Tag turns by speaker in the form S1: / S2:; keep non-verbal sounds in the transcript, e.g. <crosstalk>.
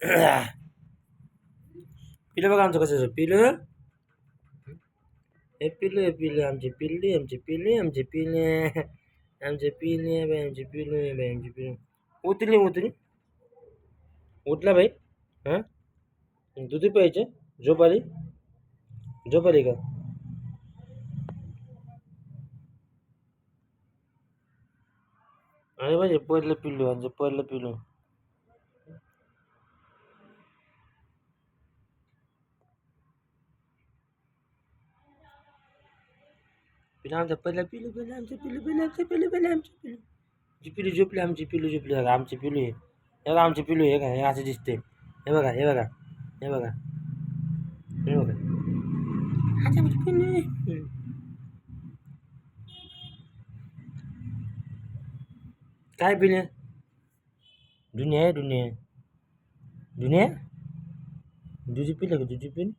S1: <clears throat> पिलं बघा आमचं कसं पिलं. हे पिलं पिलं आमचे पिल्ली आमचे पिल्ली आमचे पिले आमचे पिले बाई आमचे पिले बाई आमचे पिले उतरली उतरली. उठला बाई. हां? दुधी पाहिजे झोप आली? झोप आली का? अरे पाहिजे पहिलं पिल्लू आमचं पहिलं पिल्लू. पिल्लू आमचं पहिला पिलू पहिलं आमचं पिल्लू पहिलं आमचं पिलू पहिले आमचं पिलू जी पिलू झोपली आमची पिलू झोपली बघा आमची पिलू आहे हे बघा आमची पिलू हे का हे असं दिसते हे बघा हे बघा हे बघा हे बघा आता आमची पिल्लू काय पिले दुनिया आहे दुनिया दुनिया दुजी पिलं का दुजी पिन